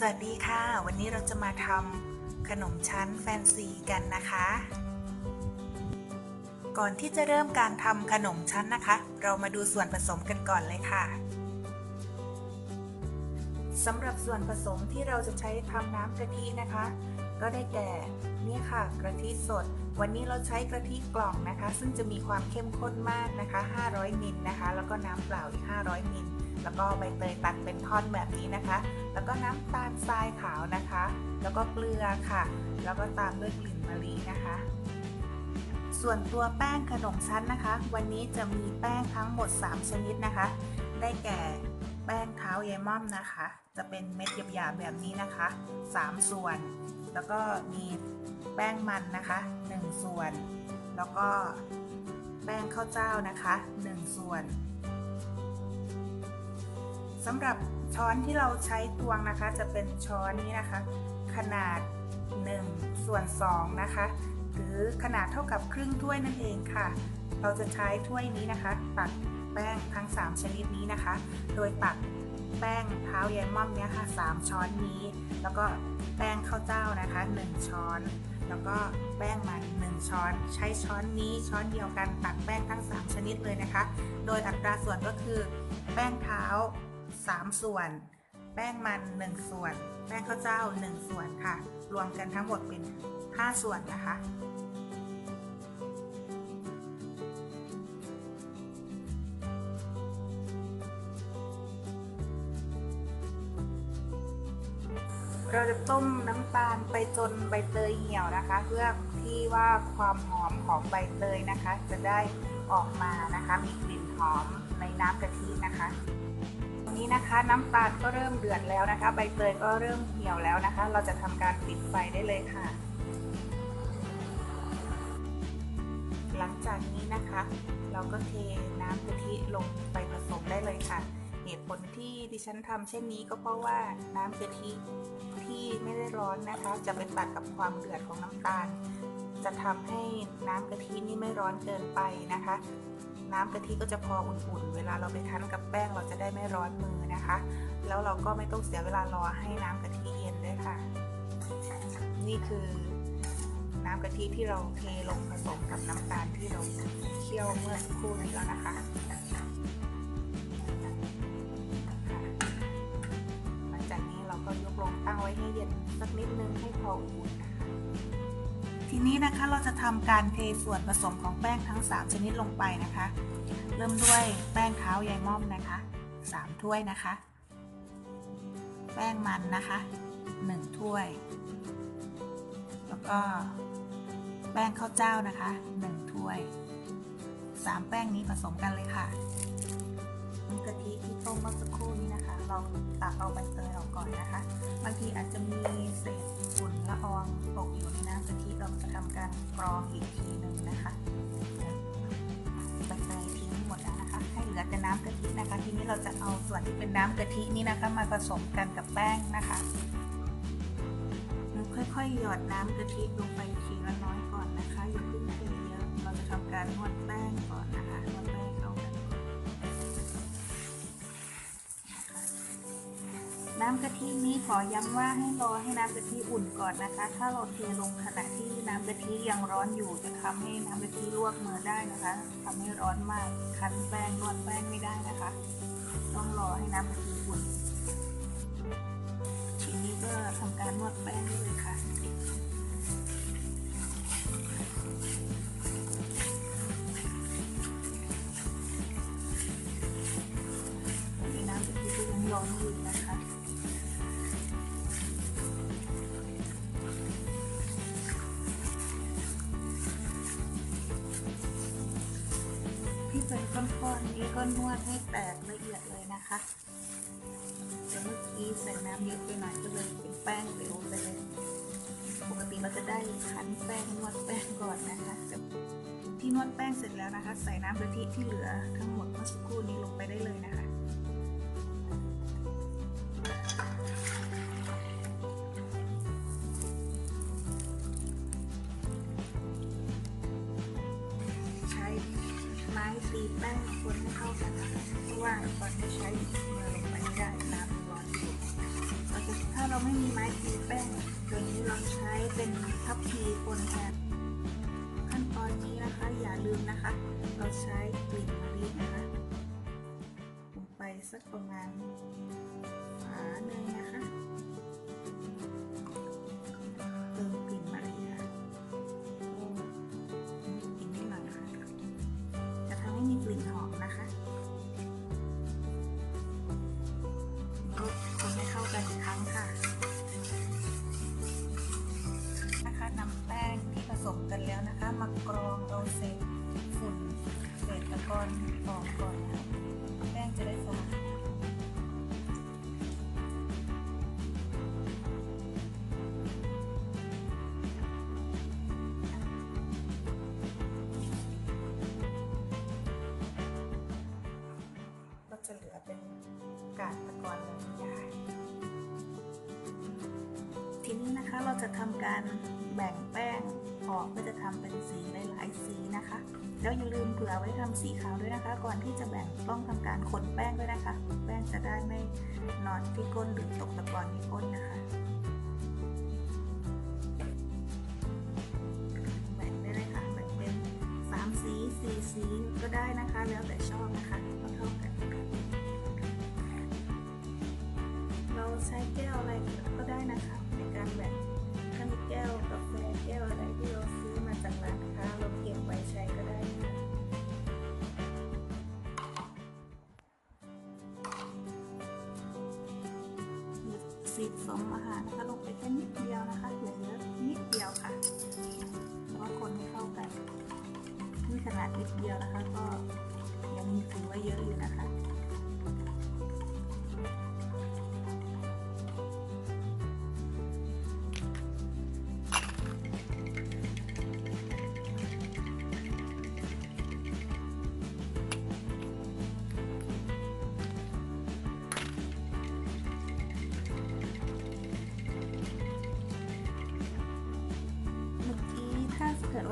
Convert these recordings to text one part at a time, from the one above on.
สวัสดีค่ะ วันนี้เราจะมาทำขนมชั้นแฟนซีกันนะคะ ก่อนที่จะเริ่มการทำขนมชั้นนะคะ เรามาดูส่วนผสมกันก่อนเลยค่ะสำหรับส่วนผสมที่เราจะใช้ทำน้ำกะทินะคะ ก็ได้แก่นี่ค่ะกะทิสด วันนี้เราใช้กะทิกล่องนะคะ ซึ่งจะมีความเข้มข้นมากนะคะ 500มิลนะคะ แล้วก็น้ำเปล่าอีก 500มิลแล้วก็ใบเตยตัดเป็นท่อนแบบนี้นะคะ แล้วก็น้ำตาลทรายขาวนะคะ แล้วก็เกลือค่ะ แล้วก็ตามด้วยกลิ่นมะลินะคะ ส่วนตัวแป้งขนมชั้นนะคะ วันนี้จะมีแป้งทั้งหมด 3 ชนิดนะคะ ได้แก่แป้งเท้าเยม่อมนะคะ จะเป็นเม็ดหยาบๆแบบนี้นะคะ 3 ส่วน แล้วก็มีแป้งมันนะคะ 1 ส่วน แล้วก็แป้งข้าวเจ้านะคะ 1 ส่วนสำหรับช้อนที่เราใช้ตวงนะคะ จะเป็นช้อนนี้นะคะ ขนาด 1 ส่วน 2 นะคะ หรือขนาดเท่ากับครึ่งถ้วยนั่นเองค่ะ เราจะใช้ถ้วยนี้นะคะ ตักแป้งทั้ง 3 ชนิดนี้นะคะ โดยตัก แป้งเท้าแยมม่อมเนี้ยค่ะ3ช้อนนี้ แล้วก็แป้งข้าวเจ้านะคะ1ช้อน แล้วก็แป้งมัน1ช้อน ใช้ช้อนนี้ช้อนเดียวกันตักแป้งทั้ง 3 ชนิดเลยนะคะ โดยอัตราส่วนก็คือ แป้งเท้า 3 ส่วน แป้งมัน 1 ส่วน แป้งข้าวเจ้า 1 ส่วนค่ะ รวมกันทั้งหมดเป็น 5 ส่วนนะคะ เราจะต้มน้ำตาลไปจนใบเตยเหี่ยวนะคะ เพื่อที่ว่าความหอมของใบเตยนะคะ จะได้ออกมานะคะ มีกลิ่นหอมในน้ำกะทินะคะนี้นะคะน้ำตาลก็เริ่มเดือดแล้วนะคะ ใบเตยก็เริ่มเหี่ยวแล้วนะคะ เราจะทำการปิดไฟได้เลยค่ะ หลังจากนี้นะคะ เราก็เทน้ำกะทิลงไปผสมได้เลยค่ะ เหตุผลที่ดิฉันทำเช่นนี้ก็เพราะว่าน้ำกะทิที่ไม่ได้ร้อนนะคะ จะไปตัดกับความเดือดของน้ำตาล จะทำให้น้ำกะทินี่ไม่ร้อนเกินไปนะคะ น้ำกะทิก็จะพออุ่นๆ เวลาเราไปคั้นกับแป้งเราจะได้ไม่ร้อนมือนะคะ แล้วเราก็ไม่ต้องเสียเวลารอให้น้ำกะทิเย็นด้วยค่ะ นี่คือน้ำกะทิที่เราเทลงผสมกับน้ำตาลที่เราเคี่ยวเมื่อสักครู่นี้แล้วนะคะ สักนิดนึงให้พออุ่นนะคะทีนี้นะคะเราจะทำการเทส่วนผสมของแป้งทั้ง 3 ชนิดลงไปนะคะ เริ่มด้วยแป้งเท้ายายม่อมนะคะ 3 ถ้วยนะคะ แป้งมันนะคะ 1 ถ้วย แล้วก็แป้งข้าวเจ้านะคะ 1 ถ้วย 3 แป้งนี้ผสมกันเลยค่ะน้ำกะทิที่ต้มเมื่อสักครู่นี้นะคะ เราตักเอาใบเตยออกก่อนนะคะบางทีอาจจะมีเศษฝุ่นละอองตกอยู่ในน้ำกะทิเราจะทำการกรองอีกทีหนึ่งนะคะใบเตยทิ้งหมดแล้วนะคะ ให้เหลือแต่น้ำกะทินะคะ ทีนี้เราจะเอาส่วนที่เป็นน้ำกะทินี้นะคะ มาผสมกันกับแป้งนะคะค่อยๆหยอดน้ำกะทิลงไปทีละน้อยก่อนนะคะอย่าเพิ่งเทเยอะเราจะทำการนวดแป้งก่อนนะคะ น้ำกะทินี้ขอย้ำว่าให้รอให้น้ำกะทิอุ่นก่อนนะคะ ถ้าเราเทลงขณะที่น้ำกะทิยังร้อนอยู่จะทำให้น้ำกะทิลวกมือได้นะคะทำให้ร้อนมากคั้นแป้งนวดแป้งไม่ได้นะคะ ต้องรอให้น้ำกะทิอุ่นทีนี้ก็ทำการนวดแป้งได้เลยค่ะ นๆนี้ก็นวดให้แตกละเอียดเลยนะคะแต่เมื่อกี้ใส่น้ำเยอะไปหน่อยก็เลยเป็นแป้งเร็วไปเลยปกติเราจะได้คั้นแป้งนวดแป้งก่อนนะคะแต่ที่นวดแป้งเสร็จแล้วนะคะ ใส่น้ำกะทิที่เหลือทั้งหมดเมื่อสักครู่นี้ลงไปได้เลยนะคะ ไม้ตีแป้งคนให้เข้ากันนะคะเพราะว่าตอนที่ใช้มือลงไปไม่ได้น้ำร้อนอยู่เราจะถ้าเราไม่มีไม้ตีแป้งตัวนี้เราใช้เป็นทับพีคนแทนขั้นตอนนี้นะคะอย่าลืมนะคะ เราใช้กลิ่นมะลินะคะลงไปสักประมาณฝาหนึ่งนะคะ อนออกก่อนนะแป้งจะได้สะอาดก็จะเหลือเป็นกากตะกอนเลยนะคะทีนี้นะคะเราจะทำการแบ่งแป้ง ออกเพื่อจะทำเป็นสีหลายๆสีนะคะ แล้วอย่าลืมเผื่อไว้ทำสีขาวด้วยนะคะ ก่อนที่จะแบ่งต้องทำการขนแป้งด้วยนะคะ แป้งจะได้ไม่นอนที่ก้นหรือตกตะกอนที่ก้นนะคะแบ่งได้เลยค่ะแบ่งเป็นสามสีสี่สีก็ได้นะคะ แล้วแต่ชอบนะคะเท่ากันเราใช้แก้วอะไรก็ได้นะคะ ในการแบ่ง แก้วกาแฟแก้วอะไรที่เราซื้อมาจากร้านค้าเราเก็บไว้ใช้ก็ได้นะคะสีผสมอาหารนะคะลงไปแค่นิดเดียวนะคะอย่าเยอะนิดเดียวค่ะเพราะว่าคนให้เข้ากันนี่ขนาดนิดเดียวนะคะ ก็ยังมีถือว่าเยอะอยู่นะคะ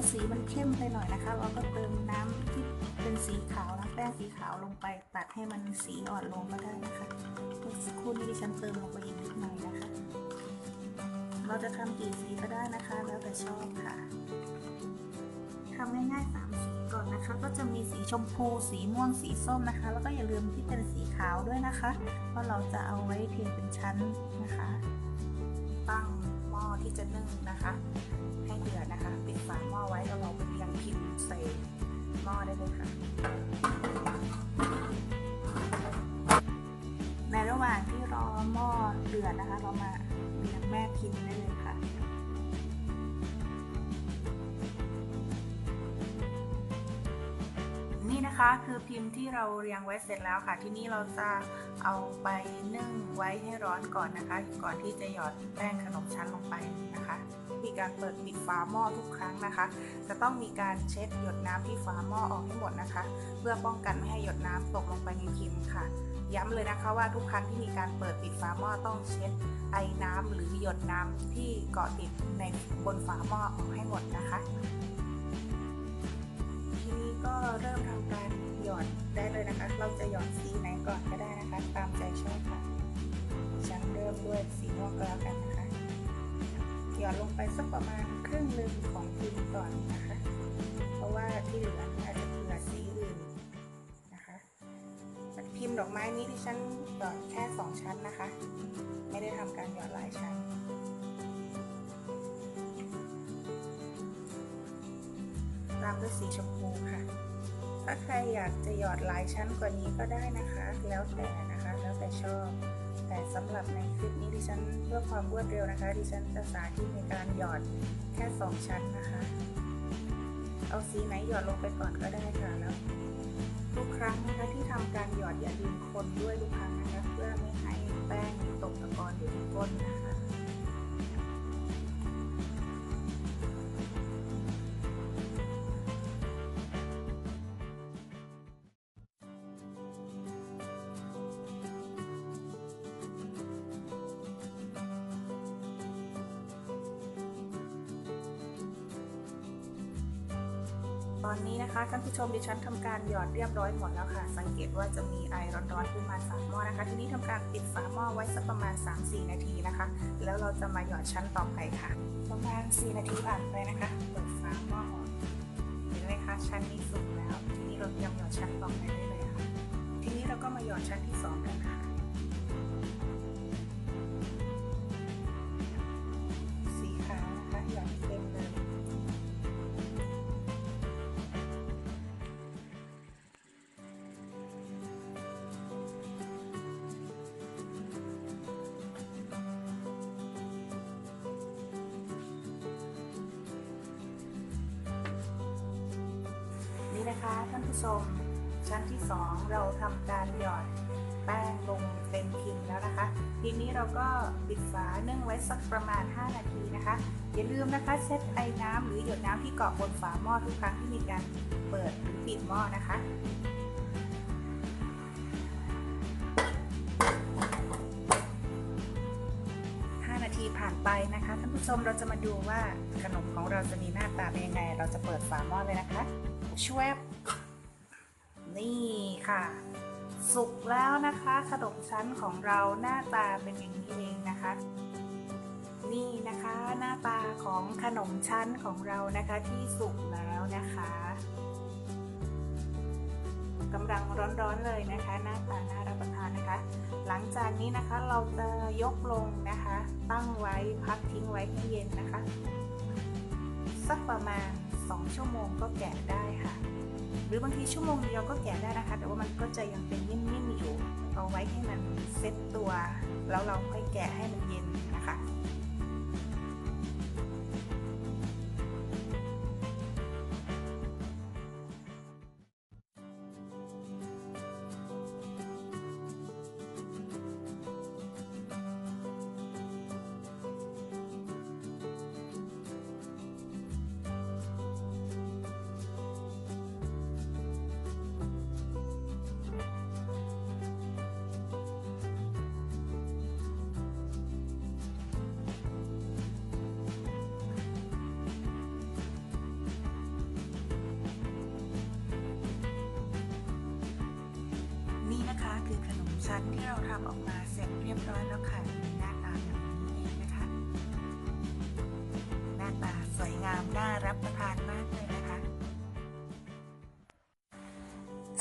ว่าสีมันเข้มไปหน่อยนะคะ เราก็เติมน้ำที่เป็นสีขาวนะแป้งสีขาวลงไป ตัดให้มันสีอ่อนลงก็ได้นะคะเมื่อสักครู่นี้ดิฉันเติมลงไปอีกนิดหน่อยนะคะ เราจะทำกี่สีก็ได้นะคะ แล้วแต่ชอบค่ะทำง่ายๆสามสีก่อนนะคะ ก็จะมีสีชมพู สีม่วง สีส้มนะคะ แล้วก็อย่าลืมที่เป็นสีขาวด้วยนะคะ เพราะเราจะเอาไว้เทเป็นชั้นนะคะ ตั้ง ม้อที่จะนึ่งนะคะ ให้เดือดนะคะ ปิดฝาหม้อไว้แล้วเราไปเรียงพิมพ์ใส่หม้อได้เลยค่ะ ในระหว่างที่รอหม้อเดือดนะคะ เรามาเรียงแม่พิมพ์ได้เลย นะคะ คือพิมพ์ที่เราเรียงไว้เสร็จแล้วค่ะ ที่นี้เราจะเอาไปนึ่งไว้ให้ร้อนก่อนนะคะ ก่อนที่จะหยอดแป้งขนมชั้นลงไปนะคะมีการเปิดปิดฝาหม้อทุกครั้งนะคะ จะต้องมีการเช็ดหยดน้ำที่ฝาหม้อออกให้หมดนะคะ เพื่อป้องกันไม่ให้หยดน้ำตกลงไปในพิมพ์ค่ะ ย้ำเลยนะคะว่าทุกครั้งที่มีการเปิดปิดฝาหม้อต้องเช็ดไอ้น้ำหรือหยดน้ำที่เกาะติดในบนฝาหม้อออกให้หมดนะคะ ก็เริ่มทำการหยอดได้เลยนะคะ เราจะหยอดสีไหนก่อนก็ได้นะคะ ตามใจชอบค่ะฉันเริ่มด้วยสีม่วงก็แล้วกันนะคะ หยอดลงไปสักประมาณครึ่งหนึ่งของพิมพ์ก่อนนะคะ เพราะว่าที่เหลืออาจจะเผื่อสีอื่นนะคะพิมพ์ดอกไม้นี้ที่ฉันหยอดแค่สองชั้นนะคะ ไม่ได้ทำการหยอดหลายชั้น ด้วยสีชมพูค่ะ ถ้าใครอยากจะหยอดหลายชั้นกว่านี้ก็ได้นะคะ แล้วแต่นะคะ แล้วแต่ชอบ แต่สำหรับในคลิปนี้ดิฉันเพื่อความรวดเร็วนะคะ ดิฉันจะสาธิตในการหยอดแค่สองชั้นนะคะ เอาสีไหนหยอดลงไปก่อนก็ได้ค่ะแล้วทุกครั้งนะคะที่ทำการหยอดอย่าลืมคนด้วยทุกครั้งนะคะ เพื่อไม่ให้แป้งตกตะกอนอยู่ที่ก้นนะคะ ตอนนี้นะคะท่านผู้ชมดิฉันทำการหยอดเรียบร้อยหมดแล้วค่ะ สังเกตว่าจะมีไอร้อนๆขึ้นมาจากหม้อนะคะ ทีนี้ทำการปิดฝาหม้อไว้สักประมาณ 3-4 นาทีนะคะ แล้วเราจะมาหยอดชั้นต่อไปค่ะ ประมาณ 4 นาทีผ่านไปนะคะเปิดฝาหม้อออกเห็นไหมคะชั้นนี้สุกแล้ว ทีนี้เราเตรียมหยอดชั้นต่อไปได้เลยค่ะ ทีนี้เราก็มาหยอดชั้นที่ 2 กันค่ะ นะคะท่านผู้ชม ชั้นที่ 2 เราทำการหยอดแป้งลงเต็มพิมพ์แล้วนะคะ ทีนี้เราก็ปิดฝานึ่งไว้สักประมาณ 5 นาทีนะคะ อย่าลืมนะคะเช็ดไอ้น้ำหรือหยดน้ำที่เกาะบนฝาหม้อทุกครั้งที่มีการเปิดหรือปิดหม้อนะคะนาทีผ่านไปนะคะท่านผู้ชมเราจะมาดูว่าขนมของเราจะมีหน้าตาเป็นยังไง เราจะเปิดฝาหม้อเลยนะคะชวบ ค่ะ สุกแล้วนะคะขนมชั้นของเราหน้าตาเป็นอย่างนี้เองนะคะ นี่นะคะหน้าตาของขนมชั้นของเรานะคะที่สุกแล้วนะคะกำลังร้อนๆเลยนะคะ หน้าตาน่ารับประทานนะคะ หลังจากนี้นะคะเราจะยกลงนะคะ ตั้งไว้พักทิ้งไว้ให้เย็นนะคะ สักประมาณ 2 ชั่วโมงก็แกะได้ค่ะ หรือบางทีชั่วโมงเดียวก็แกะได้นะคะ แต่ว่ามันก็จะยังเป็นนิ่มๆอยู่ เอาไว้ให้มันเซ็ตตัว แล้วเราค่อยแกะให้มันเย็นนะคะ ทำออกมาเสร็จเรียบร้อยแล้วค่ะหน้าตาแบบนี้เองนะคะ หน้าตาสวยงามน่ารับประทานมากเลยนะคะ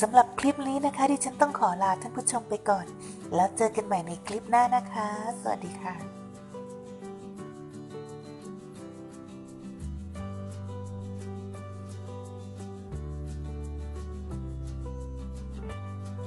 สำหรับคลิปนี้นะคะที่ฉันต้องขอลาท่านผู้ชมไปก่อน แล้วเจอกันใหม่ในคลิปหน้านะคะ สวัสดีค่ะ